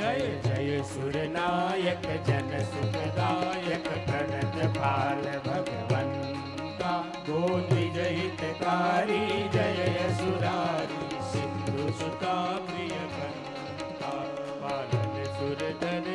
जय जय सुर नायक जन सुखदायक प्रणत पाल भगवंता कारी जय यसुरारी सिंधु सुता प्रिय पालन सुरधर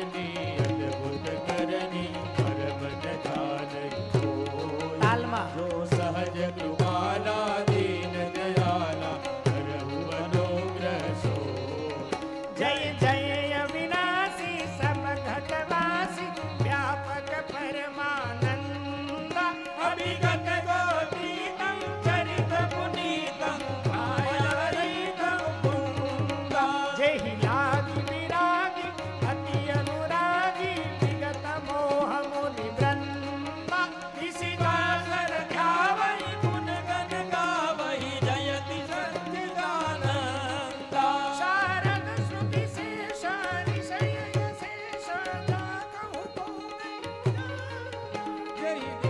Yeah.